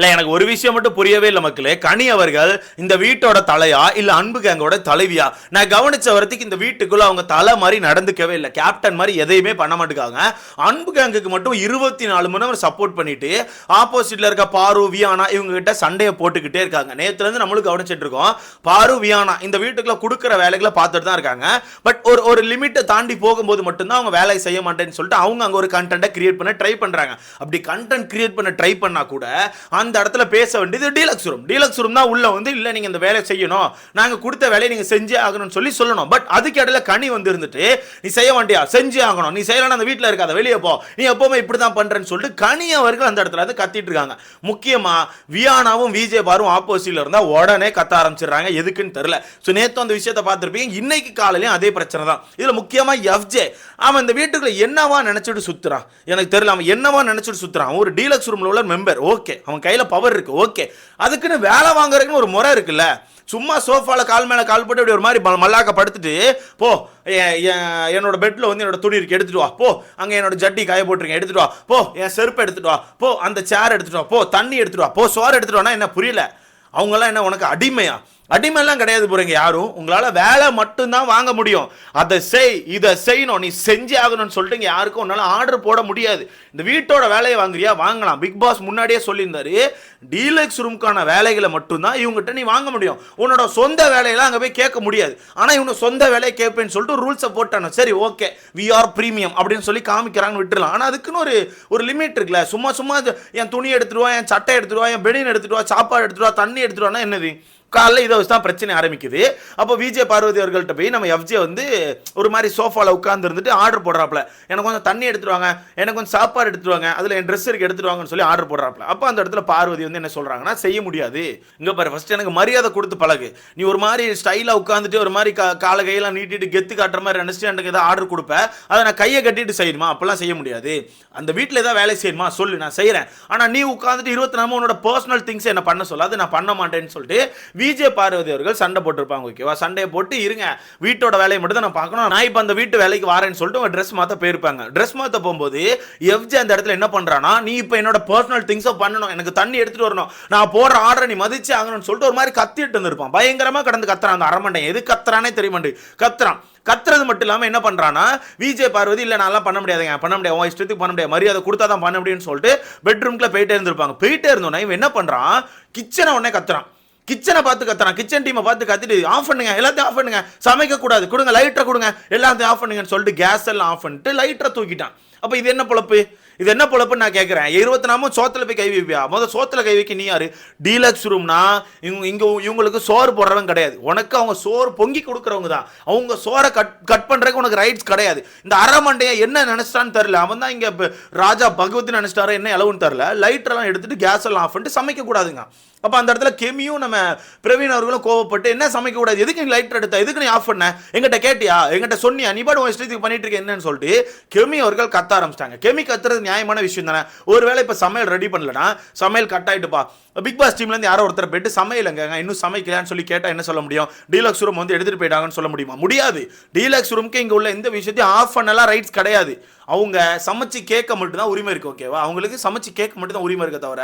இல்லை எனக்கு ஒரு விஷயம் மட்டும் புரியவே இல்லை மக்களே. கனி அவர்கள் இந்த வீட்டோட தலையா இல்லை அன்பு கேங்கோட தலைவியா? நான் கவனிச்ச வரத்துக்கு இந்த வீட்டுக்குள்ள அவங்க தலை மாதிரி நடந்துக்கவே இல்லை. கேப்டன் மாதிரி எதையுமே பண்ண மாட்டேங்காங்க அன்பு கேங்குக்கு மட்டும் இருபத்தி நாலு மணி நேரம் சப்போர்ட் பண்ணிட்டு ஆப்போசிட்ல இருக்க பாரு வியானா இவங்க கிட்ட சண்டையை போட்டுக்கிட்டே இருக்காங்க. நேற்றுலேருந்து நம்மளும் கவனிச்சிட்டு இருக்கோம். பாரு வியானா இந்த வீட்டுக்குள்ள கொடுக்குற வேலைகளை பார்த்துட்டு தான் இருக்காங்க. பட் ஒரு ஒரு லிமிட்டை தாண்டி போகும்போது மட்டும்தான் அவங்க வேலையை செய்ய மாட்டேன்னு சொல்லிட்டு அவங்க அங்கே ஒரு கண்டென்ட்டை கிரியேட் பண்ண ட்ரை பண்ணுறாங்க அப்படி கண்டென்ட் கிரியேட் பண்ண ட்ரை பண்ணால் கூட அந்த அந்த இடத்துல பேச வேண்டியது டீலக்ஸ் ரூம் டீலக்ஸ் ரூம் தான் உள்ள வந்து இல்லை நீங்கள் இந்த வேலையை செய்யணும். நாங்கள் கொடுத்த வேலையை நீங்கள் செஞ்சே ஆகணும்னு சொல்லி சொல்லணும். பட் அதுக்கு இடையில கனி வந்து இருந்துட்டு நீ செய்ய வேண்டியா செஞ்சே ஆகணும். நீ செய்யலாம் அந்த வீட்டில் இருக்காத. வெளியே போ. நீ எப்போவுமே இப்படி தான் பண்றேன்னு சொல்லிட்டு கனி அவர்கள் அந்த இடத்துல வந்து கத்திட்டு இருக்காங்க. முக்கியமா வியானாவும் விஜய் பாரும் ஆப்போசிட்ல இருந்தால் உடனே கத்த ஆரம்பிச்சிடுறாங்க. எதுக்குன்னு தெரில ஸோ நேற்று அந்த விஷயத்தை பார்த்துருப்பீங்க. இன்னைக்கு காலையிலையும் அதே பிரச்சனை தான். இதில் முக்கியமா எஃப்ஜே. அவன் இந்த வீட்டுக்குள்ள என்னவா நினச்சிட்டு சுத்துறான்? எனக்கு தெரியல. அவன் என்னவா நினச்சிட்டு சுற்றுறான் ஒரு டீலக்ஸ் ரூமில் உள்ள மெம்பர் ஓகே அவன் கையில் பவர் இருக்கு. ஓகே அதுக்குன்னு வேலை வாங்குறதுக்குன்னு ஒரு முறை இருக்குல்ல. சும்மா சோஃபால கால் மேல கால் போட்டு இப்படி ஒரு மாதிரி மல்லாக்க படுத்துட்டு போ என்னோட பெட்ல வந்து என்னோட துணி இருக்கு எடுத்துட்டு வா. போ அங்க என்னோட ஜட்டி காய போட்டுருங்க எடுத்துட்டு வா. போ என் செருப்பு எடுத்துட்டு வா. போ அந்த சேர் எடுத்துட்டு வா. போ தண்ணி எடுத்துட்டு வா. போ சோறு எடுத்துட்டு வானா என்ன புரியல? அவங்கெல்லாம் என்ன உனக்கு அடிமையா? அடிமைலாம் கிடையாது போறீங்க யாரும். உங்களால வேலை மட்டும்தான் வாங்க முடியும். அதை செய் இதை செய்யணும். நீ செஞ்சே ஆகணும்னு சொல்லிட்டு யாருக்கும் உன்னால ஆர்டர் போட முடியாது. இந்த வீட்டோட வேலையை வாங்குறியா? வாங்கலாம். பிக் பாஸ் முன்னாடியே சொல்லியிருந்தாரு டீலக்ஸ் ரூம்க்கான வேலைகளை மட்டும்தான் இவங்ககிட்ட நீ வாங்க முடியும். உன்னோட சொந்த வேலையெல்லாம் அங்கே போய் கேட்க முடியாது. ஆனால் இவங்க சொந்த வேலையை கேட்பேன்னு சொல்லிட்டு ரூல்ஸை போட்டானோ? சரி ஓகே வி ஆர் ப்ரீமியம் அப்படின்னு சொல்லி காமிக்கிறாங்கன்னு விட்டுறலாம் ஆனால் அதுக்குன்னு ஒரு ஒரு லிமிட் இருக்குல்ல. சும்மா சும்மா என் துணி எடுத்துடுவா என் சட்டை எடுத்துட்டு வா என் பெனியன் எடுத்துட்டு வா சாப்பாடு எடுத்துட்டு வா தண்ணி எடுத்துடுவானா என்னது? காலைல இதை வச்சு தான் பிரச்சனை ஆரம்பிக்குது. அப்போ விஜய் பார்வதி அவர்கள்ட்ட போய் நம்ம எஃப்ஜே வந்து ஒரு மாதிரி சோஃபாவில் உட்கார்ந்து இருந்துட்டு ஆர்டர் போடுறாப்புல. எனக்கு கொஞ்சம் தண்ணி எடுத்துருவாங்க எனக்கு கொஞ்சம் சாப்பாடு எடுத்துருவாங்க அதில் என் ட்ரெஸ் இருக்கு எடுத்துருவாங்கன்னு சொல்லி ஆர்டர் போடுறாப்புல. அப்போ அந்த இடத்துல பார்வதி வந்து என்ன சொல்கிறாங்கன்னா செய்ய முடியாது. இங்கே பாரு ஃபர்ஸ்ட் எனக்கு மரியாதை கொடுத்து பழகு. நீ ஒரு மாதிரி ஸ்டைலாக உட்காந்துட்டு ஒரு மாதிரி கா- காலை கையெல்லாம் நீட்டிட்டு கெத்து காட்டுற மாதிரி நினச்சிட்டு எனக்கு ஏதாவது ஆர்டர் கொடுப்ப அதை நான் கையை கட்டிட்டு செய்யணுமா? அப்போல்லாம் செய்ய முடியாது. அந்த வீட்டில் ஏதாவது வேலை செய்யணுமா? சொல்லு நான் செய்கிறேன் ஆனால் நீ உட்காந்துட்டு இருபத்தி நாலு உன்னோட பர்சனல் திங்ஸ் என்ன பண்ண சொல்லாது நான் பண்ண மாட்டேன்னு சொல்லிட்டு விஜே பார்வதி அவர்கள் சண்டை போட்டிருப்பாங்க ஓகேவா சண்டையை போட்டு இருங்க. வீட்டோட வேலையை மட்டும் தான் நான் பார்க்கணும். நான் இப்போ அந்த வீட்டு வேலைக்கு வரேன்னு சொல்லிட்டு உங்கள் ட்ரெஸ் மாற்ற போயிருப்பாங்க. ட்ரெஸ் மாற்ற போகும்போது எஃப்ஜே அந்த இடத்துல என்ன பண்ணுறான்னா நீ இப்போ என்னோட பர்சனல் திங்ஸை பண்ணணும். எனக்கு தண்ணி எடுத்துட்டு வரணும். நான் போடுற ஆர்டரை நீ மதிச்சு ஆகணும்னு சொல்லிட்டு ஒரு மாதிரி கத்திட்டு இருந்திருப்பான். பயங்கரமாக கடந்து கத்துறான் அந்த அரமண்டை எது கத்துறானே தெரிய மாட்டேங்குது. கத்துறான். கத்துறது மட்டும் இல்லாமல் என்ன பண்ணுறான்னா விஜய் பார்வதி இல்லை நான்லாம் பண்ண முடியாதுங்க பண்ண முடியாது. உன் இஷ்டத்துக்கு பண்ண முடியாது. மரியாதை கொடுத்தா தான் பண்ண முடியும்னு சொல்லிட்டு பெட்ரூம்குள்ள போயிட்டே இருந்திருப்பாங்க. போயிட்டே இருந்தோன்னா இவன் என்ன பண்ணுறான் கிச்சனை உடனே கத்துறான். கிச்சனை பார்த்து கத்துறான் கிச்சன் டீமை பார்த்து கத்திட்டு ஆஃப் பண்ணுங்க. எல்லாத்தையும் ஆஃப் பண்ணுங்க. சமைக்க கூடாது. கொடுங்க லைட்டரை கொடுங்க. எல்லாத்தையும் ஆஃப் பண்ணுங்கன்னு சொல்லிட்டு கேஸ் எல்லாம் ஆஃப் பண்ணிட்டு லைட்டரை தூக்கிட்டான். அப்போ இது என்ன பொழப்பு? இது என்ன பொழப்புன்னு நான் கேட்குறேன் இருபத்தி நாமும் சோத்துல போய் கை வைப்பியா? முதல் சோத்துல கை வைக்க நீ யாரு? டீலக்ஸ் ரூம்னா இவங்க இங்க இவங்களுக்கு சோறு போடுறவங்க கிடையாது. உனக்கு அவங்க சோறு பொங்கி கொடுக்குறவங்க தான். அவங்க சோறை கட் கட் பண்ணுறதுக்கு உனக்கு ரைட்ஸ் கிடையாது. இந்த அரமண்டையை என்ன நினைச்சிட்டான்னு தெரியல. அவன் தான் இங்கே ராஜா பகவதி நினைச்சிட்டாரோ? என்ன இளவுன்னு தெரியல. லைட்டரெல்லாம் எடுத்துட்டு கேஸ் எல்லாம் ஆஃப் பண்ணிட்டு சமைக்க கூடாதுங்க. அப்போ அந்த இடத்துல கெமியும் நம்ம பிரவீன் அவர்களும் கோவப்பட்டு என்ன சமைக்க கூடாது? எதுக்கு நீ லைட்டர் எடுத்த? எதுக்கு நீ ஆஃப் பண்ண? எங்கிட்ட கேட்டியா? எங்கிட்ட சொன்னியா? நீ பாடு உன் இஷ்டத்துக்கு பண்ணிட்டு இருக்க என்னன்னு சொல்லிட்டு கெமி அவர்கள் கத்த ஆரம்பிச்சிட்டாங்க. கெமி கத்துறது நியாயமான விஷயம் தானே? ஒருவேளை இப்போ சமையல் ரெடி பண்ணலனா சமையல் கட் ஆகிட்டுப்பா பிக் பாஸ் டீம்லேருந்து யாரோ ஒருத்தர் போயிட்டு சமையலுங்க இன்னும் சமைக்கலான்னு சொல்லி கேட்டால் என்ன சொல்ல முடியும்? டீலக்ஸ் ரூம் வந்து எடுத்துட்டு போயிட்டாங்கன்னு சொல்ல முடியுமா? முடியாது. டீலக்ஸ் ரூம்க்கு இங்கே உள்ள எந்த விஷயத்தையும் ஆஃப் பண்ணலாம் ரைட்ஸ் கிடையாது. அவங்க சமைச்சு கேட்க மட்டும்தான் உரிமை இருக்கு ஓகேவா அவங்களுக்கு சமைச்சு கேட்க மட்டும்தான் உரிமை இருக்க தவிர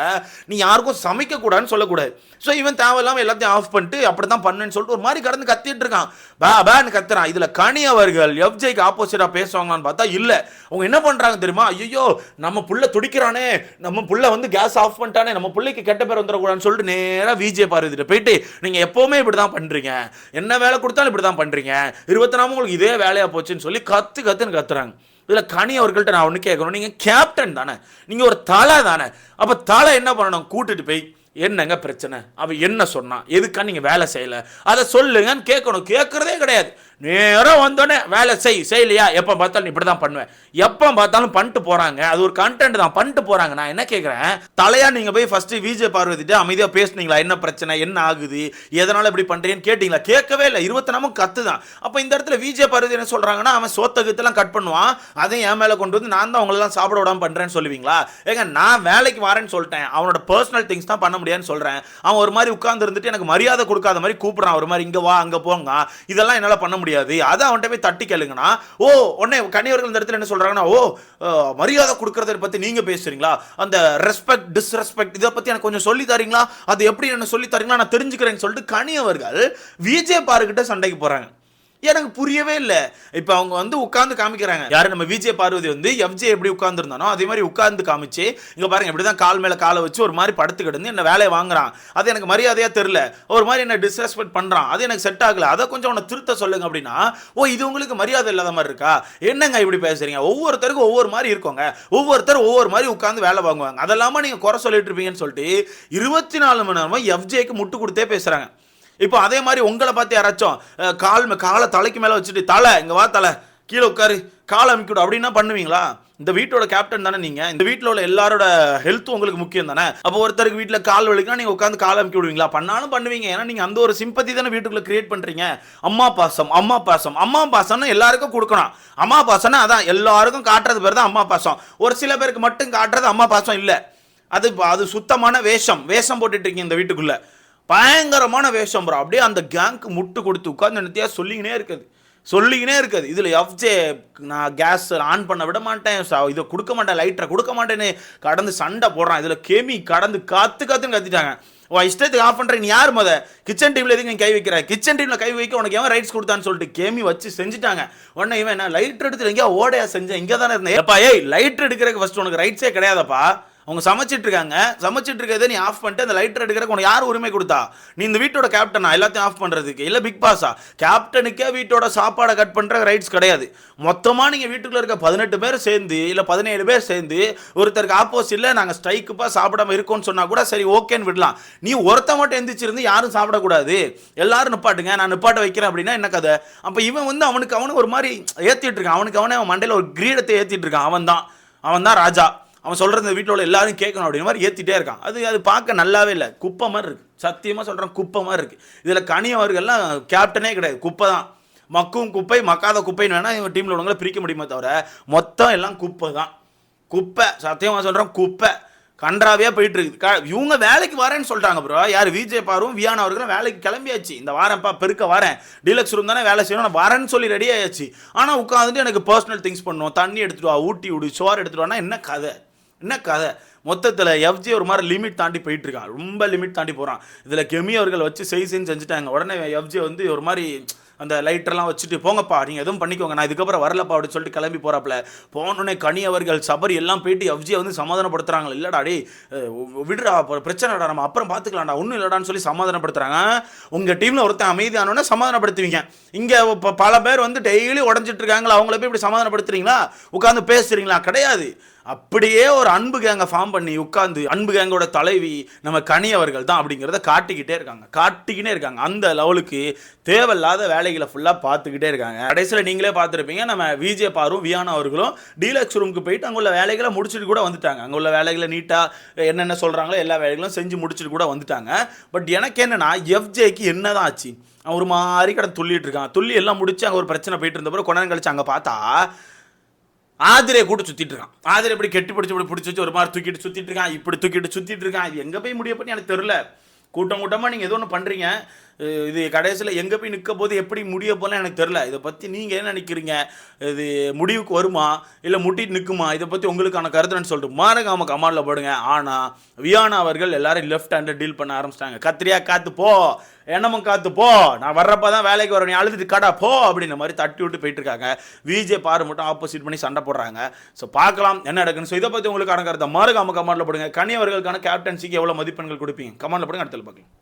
நீ யாருக்கும் சமைக்க கூடாதுன்னு சொல்லக்கூடாது. ஸோ இவன் தேவையில்லாம எல்லாத்தையும் ஆஃப் பண்ணிட்டு அப்படி தான் பண்ணுன்னு சொல்லிட்டு ஒரு மாதிரி கடந்து கத்திட்டு இருக்கான். பா பேன்னு கத்துறான். இதுல கனி அவர்கள் எஃப்ஜேக்கு ஆப்போசிட்டா பேசுவாங்களான்னு பார்த்தா இல்ல. அவங்க என்ன பண்ணுறாங்க தெரியுமா? ஐயோ நம்ம புள்ள துடிக்கிறானே. நம்ம புள்ள வந்து கேஸ் ஆஃப் பண்ணிட்டானே. நம்ம பிள்ளைக்கு கெட்ட பேர் வந்துடக்கூடாதுன்னு சொல்லிட்டு நேராக விஜே பார்வதிட்ட போயிட்டு நீங்கள் எப்போவுமே இப்படி தான் பண்ணுறீங்க என்ன வேலை கொடுத்தாலும் இப்படி தான் பண்றீங்க. இருபத்தி நாம உங்களுக்கு இதே வேலையாக போச்சுன்னு சொல்லி கத்து கத்துன்னு கத்துறாங்க. இதில் கனி அவர்கள்ட்ட நான் ஒன்று கேட்கணும். நீங்கள் கேப்டன் தானே. நீங்கள் ஒரு தலை தானே. அப்போ தலை என்ன பண்ணணும்? கூட்டிட்டு போய் என்னங்க பிரச்சனை? அவன் என்ன சொன்னான்? எதுக்கா நீங்கள் வேலை செய்யல? அதை சொல்லுங்கன்னு கேட்கணும். கேட்குறதே கிடையாது. நேரம் வந்தோடனே வேலை செய் செய்யலையா? எப்போ பார்த்தாலும் இப்படி தான் பண்ணுவேன். எப்போ பார்த்தாலும் பண்ணிட்டு போகிறாங்க அது ஒரு கண்டென்ட் தான் பண்ணிட்டு போகிறாங்க நான் என்ன கேட்குறேன் தலையாக நீங்கள் போய் ஃபஸ்ட்டு விஜய் பார்வதிட்டு அமைதியாக பேசுனீங்களா? என்ன பிரச்சனை? என்ன ஆகுது? எதனால் இப்படி பண்ணுறீங்கன்னு கேட்டிங்களா? கேட்கவே இல்லை. இருபத்தி நாமும் கத்து தான். அப்போ இந்த இடத்துல விஜய் பார்வதி என்ன சொல்கிறாங்கன்னா அவன் சோத்தகத்தெல்லாம் கட் பண்ணுவான். அதையும் என் மேலே கொண்டு வந்து நான் தான் உங்களெல்லாம் சாப்பிட விடாமல் பண்ணுறேன்னு சொல்லுவீங்களா? ஏங்க நான் வேலைக்கு வரேன்னு சொல்லிட்டேன். அவனோட பர்சனல் திங்ஸ் தான் பண்ண முடியாதுன்னு சொல்கிறேன் அவன் ஒரு மாதிரி உட்கார்ந்து இருந்துட்டு எனக்கு மரியாதை கொடுக்காத மாதிரி கூப்பிட்றான். ஒரு மாதிரி இங்கே வா அங்கே போங்க. இதெல்லாம் என்னால் பண்ண முடியும் முடியாது. அதை அவன்கிட்ட போய் தட்டி கேளுங்கன்னா ஓ உடனே கணிவர்கள் இந்த இடத்துல என்ன சொல்கிறாங்கன்னா ஓ மரியாதை கொடுக்கறத பற்றி நீங்கள் பேசுறீங்களா? அந்த ரெஸ்பெக்ட் டிஸ்ரெஸ்பெக்ட் இதை பற்றி எனக்கு கொஞ்சம் சொல்லி தரீங்களா? அது எப்படி என்ன சொல்லி தரீங்களா? நான் தெரிஞ்சுக்கிறேன்னு சொல்லிட்டு கனியவர்கள் விஜய் பாருக்கிட்ட சண்டைக்கு போகிறாங்க எனக்கு புரியவே இல்லை. இப்போ அவங்க வந்து உட்காந்து காமிக்கிறாங்க. யாரும் நம்ம விஜய் பார்வதி வந்து எஃப்ஜே எப்படி உட்காந்துருந்தானோ அதே மாதிரி உட்காந்து காமிச்சு இங்கே பாருங்க இப்படி தான் கால் மேலே காலை வச்சு ஒரு மாதிரி படுத்து கிடந்து என்ன வேலையை வாங்குறான். அது எனக்கு மரியாதையாக தெரில ஒரு மாதிரி என்ன டிஸ்ரெஸ்பெக்ட் பண்ணுறான் அது எனக்கு செட் ஆகல. அதை கொஞ்சம் உன்னை திருத்த சொல்லுங்க அப்படின்னா ஓ இது உங்களுக்கு மரியாதை இல்லாத மாதிரி இருக்கா? என்னங்க இப்படி பேசுறீங்க? ஒவ்வொருத்தருக்கும் ஒவ்வொரு மாதிரி இருக்கோங்க. ஒவ்வொருத்தர் ஒவ்வொரு மாதிரி உட்காந்து வேலை வாங்குவாங்க. அதெல்லாமல் நீங்கள் குறை சொல்லிட்டு இருப்பீங்கன்னு சொல்லிட்டு இருபத்தி நாலு மணி நேரமாக எஃப்ஜேக்கு முட்டு கொடுத்தே பேசுகிறாங்க இப்போ அதே மாதிரி உங்களை பார்த்து யாராச்சும் கால் மே- காலை தலைக்கு மேலே வச்சுட்டு தலை இங்கே வா தலை கீழே உட்காரு காலை அமைக்கிடும் அப்படின்னா பண்ணுவீங்களா? இந்த வீட்டோட கேப்டன் தானே நீங்கள் இந்த வீட்டில் உள்ள எல்லாரோட ஹெல்த்தும் உங்களுக்கு முக்கியம் தானே. அப்போ ஒருத்தருக்கு வீட்டில் கால் வலிக்குன்னா நீங்கள் உட்காந்து கால் அமுக்கி விடுவீங்களா? பண்ணாலும் பண்ணுவீங்க. ஏன்னா நீங்கள் அந்த ஒரு சிம்பத்தி தானே வீட்டுக்குள்ளே கிரியேட் பண்ணுறீங்க அம்மா பாசம் அம்மா பாசம். அம்மா பாசம்னு எல்லாருக்கும் கொடுக்கணும். அம்மா பாசம்னா அதான் எல்லாருக்கும் காட்டுறது பேர் தான் அம்மா பாசம். ஒரு சில பேருக்கு மட்டும் காட்டுறது அம்மா பாசம் இல்லை. அது அது சுத்தமான வேஷம். வேஷம் போட்டுட்டு இருக்கீங்க இந்த வீட்டுக்குள்ளே. பயங்கரமான வேஷம் ப்ரோ அப்படியே அந்த கேங்க்கு முட்டு கொடுத்து உட்காந்து நினைத்தியா சொல்லிக்கினே இருக்குது. சொல்லிக்கினே இருக்குது. இதில் எஃப்ஜே நான் கேஸ் ஆன் பண்ண விட மாட்டேன். இதை கொடுக்க மாட்டேன் லைட்டரை கொடுக்க மாட்டேன்னு கடந்து சண்டை போடுறான். இதில் கெமி கடந்து காத்து காத்துன்னு கத்திட்டாங்க. உன் இஷ்டத்துக்கு ஆஃப் பண்ணுறேன் நீ யார் முத? கிச்சன் டீமில் எதுக்கு நீ கை வைக்கிற? கிச்சன் டீமில் கை வைக்க உனக்கு எவன் ரைட்ஸ் கொடுத்தான்னு சொல்லிட்டு கேமி வச்சு செஞ்சுட்டாங்க. உடனே இவன் நான் லைட் எடுத்து எங்கேயா ஓடையா செஞ்சேன். இங்கே தானே இருந்தேன். ஏப்பா ஏய் லைட் எடுக்கிறதுக்கு ஃபஸ்ட் உனக்கு ரைட்ஸே கிடையாதப்பா. அவங்க சமைச்சிட்டு இருக்காங்க சமைச்சிட்டு இருக்கிறத நீ ஆஃப் பண்ணிட்டு அந்த லைட்டர் எடுக்கிறக்கு உனக்கு யார் உரிமை கொடுத்தா? நீ இந்த வீட்டோட கேப்டனா எல்லாத்தையும் ஆஃப் பண்ணுறதுக்கு இல்லை பிக் பாஸா கேப்டனுக்கே வீட்டோட சாப்பாடை கட் பண்ணுற ரைட்ஸ் கிடையாது. மொத்தமாக நீங்கள் வீட்டுக்குள்ளே இருக்க பதினெட்டு பேர் சேர்ந்து இல்லை பதினேழு பேர் சேர்ந்து ஒருத்தருக்கு ஆப்போசிட்டில் நாங்கள் ஸ்ட்ரைக்குப்பாக சாப்பிடாம இருக்கோம்னு சொன்னால் கூட சரி ஓகேன்னு விடலாம். நீ ஒருத்த மட்டும் எந்திரிச்சிருந்து யாரும் சாப்பிடக்கூடாது. எல்லாரும் நிப்பாட்டுங்க. நான் நிப்பாட்ட வைக்கிறேன் அப்படின்னா என்ன கதை? அப்போ இவன் வந்து அவனுக்கு அவனுக்கு ஒரு மாதிரி ஏற்றிட்டு இருக்கான். அவனுக்கு அவனே அவன் மண்டையில் ஒரு கிரீடத்தை ஏற்றிட்டு இருக்கான். அவன் தான் அவன் தான் ராஜா. அவன் சொல்கிறது இந்த வீட்டில் உள்ள எல்லாரும் கேட்கணும் அப்படிங்கிற மாதிரி ஏற்றிட்டே இருக்கான். அது அது பார்க்க நல்லாவே இல்லை. குப்பை மாதிரி இருக்குது சத்தியமாக சொல்கிறேன் குப்பை மாதிரி இருக்குது இதில் கனியவர்கள்லாம் கேப்டனே கிடையாது. குப்பை தான். மக்கும் குப்பை மக்காத குப்பைன்னு வேணால் இவங்க டீமில் உள்ளவங்களை பிரிக்க முடியுமே தவிர மொத்தம் எல்லாம் குப்பை தான். குப்பை சத்தியமாக சொல்கிறான் குப்பை. கன்றாவே போயிட்டு இருக்குது க- இவங்க வேலைக்கு வரேன்னு சொல்லிட்டாங்க ப்ரோ யார்? விஜய் பாரும் வியானா அவர்களும் வேலைக்கு கிளம்பியாச்சு. இந்த வாரம்ப்பா பெருக்க வரேன். டீலக்ஸ் ரூம் தானே வேலை செய்யணும். நான் வரேன்னு சொல்லி ரெடி ஆயாச்சு. ஆனால் உட்காந்துட்டு எனக்கு பர்சனல் திங்ஸ் பண்ணுவோம் தண்ணி எடுத்துட்டு வா ஊட்டி விடு சோறு எடுத்துட்டு வானா என்ன கதை? என்ன கதை? மொத்தத்தில் எஃப்ஜி ஒரு மாதிரி லிமிட் தாண்டி போயிட்டு இருக்கான் ரொம்ப லிமிட் தாண்டி போகிறான் இதில் கெமி அவர்கள் வச்சு செய் செய்ன்னு செஞ்சுட்டாங்க. உடனே எஃப்ஜி வந்து ஒரு மாதிரி அந்த லைட்டர்லாம் வச்சுட்டு போங்கப்பா நீங்கள் எதுவும் பண்ணிக்கோங்க. நான் இதுக்கப்புறம் வரலப்பா அப்படின்னு சொல்லிட்டு கிளம்பி போகிறாப்புல போனோடனே கனி அவர்கள் சபரி எல்லாம் போயிட்டு எஃப்ஜியை வந்து சமாதானப்படுத்துறாங்க. இல்லைடா அடி விடுறா பிரச்சனைடா நம்ம அப்புறம் பார்த்துக்கலாம்டா ஒன்றும் இல்லைடான்னு சொல்லி சமாதானப்படுத்துகிறாங்க உங்கள் டீமில் ஒருத்தன் அமைதியானோடனே சமாதானப்படுத்துவீங்க. இங்கே பல பேர் வந்து டெய்லி உடஞ்சிட்டு இருக்காங்களா? அவங்கள போய் இப்படி சமாதானப்படுத்துறீங்களா? உட்காந்து பேசுறீங்களா? கிடையாது. அப்படியே ஒரு அன்பு கேங்கை ஃபார்ம் பண்ணி உட்காந்து அன்பு கேங்கோட தலைவி நம்ம கனி அவர்கள் தான் அப்படிங்கிறத காட்டிக்கிட்டே இருக்காங்க. காட்டிக்கிட்டே இருக்காங்க. அந்த லெவலுக்கு தேவையில்லாத வேலைகளை ஃபுல்லாக பார்த்துக்கிட்டே இருக்காங்க. கடைசியில் நீங்களே பார்த்துருப்பீங்க நம்ம விஜே பாரும் வியானா அவர்களும் டீலக்ஸ் ரூமுக்கு போயிட்டு அங்கே உள்ள வேலைகளை முடிச்சுட்டு கூட வந்துட்டாங்க. அங்கே உள்ள வேலைகளை நீட்டாக என்னென்ன சொல்கிறாங்களோ எல்லா வேலைகளும் செஞ்சு முடிச்சுட்டு கூட வந்துட்டாங்க. பட் எனக்கு என்னென்னா எஃப்ஜேக்கு என்னதான் ஆச்சு? அவன் ஒரு மாதிரி கடை துள்ளிட்டு இருக்கான். துள்ளி எல்லாம் முடிச்சு அங்கே ஒரு பிரச்சனை போயிட்டு இருந்தப்போ கொண்டாந்து கழிச்சு அங்கே பார்த்தா ஆதிரை கூட சுத்திட்டு இருக்கான். ஆதிரை இப்படி கெட்டி பிடிச்சி இப்படி பிடிச்சி வச்சு ஒரு மாதிரி தூக்கிட்டு சுத்திட்டு இருக்கான் இப்படி தூக்கிட்டு சுத்திட்டு இருக்கான். இது எங்க போய் முடிய பண்ணி எனக்கு தெரியல. கூட்டம் கூட்டமா நீங்க ஏதோ ஒன்று பண்றீங்க. இது கடைசியில் எங்கே போய் நிற்க போது எப்படி முடிய போகலாம் எனக்கு தெரியல. இதை பற்றி நீங்கள் என்ன நினைக்கிறீங்க? இது முடிவுக்கு வருமா? இல்லை முட்டிட்டு நிற்குமா இதை பற்றி உங்களுக்கான கருத்துன்னு சொல்லிட்டு மாரகாம கமாண்டில் போடுங்க. ஆனால் வியானா அவர்கள் எல்லாரும் லெஃப்ட் ஹேண்டை டீல் பண்ண ஆரம்பிச்சிட்டாங்க. கத்திரியா காத்து போ. என்னமும் காத்து போ. நான் வர்றப்ப தான் வேலைக்கு வரேன். நீ அழுதுட்டு கடா போ அப்படின்ற மாதிரி தட்டி விட்டு போயிட்டு இருக்காங்க. விஜே பாரு மட்டும் ஆப்போசிட் பண்ணி சண்டை போடுறாங்க. ஸோ பார்க்கலாம் என்ன நடக்குன்னு ஸோ இதை பற்றி உங்களுக்கான கருத்தை மாறுகாம கமாண்டில் போடுங்க. கனி அவர்களுக்கான கேப்டன்சிக்கு எவ்வளோ மதிப்பெண்கள் கொடுப்பீங்க? கமாண்டில் போடுங்க அடுத்தது பார்க்கலாம்.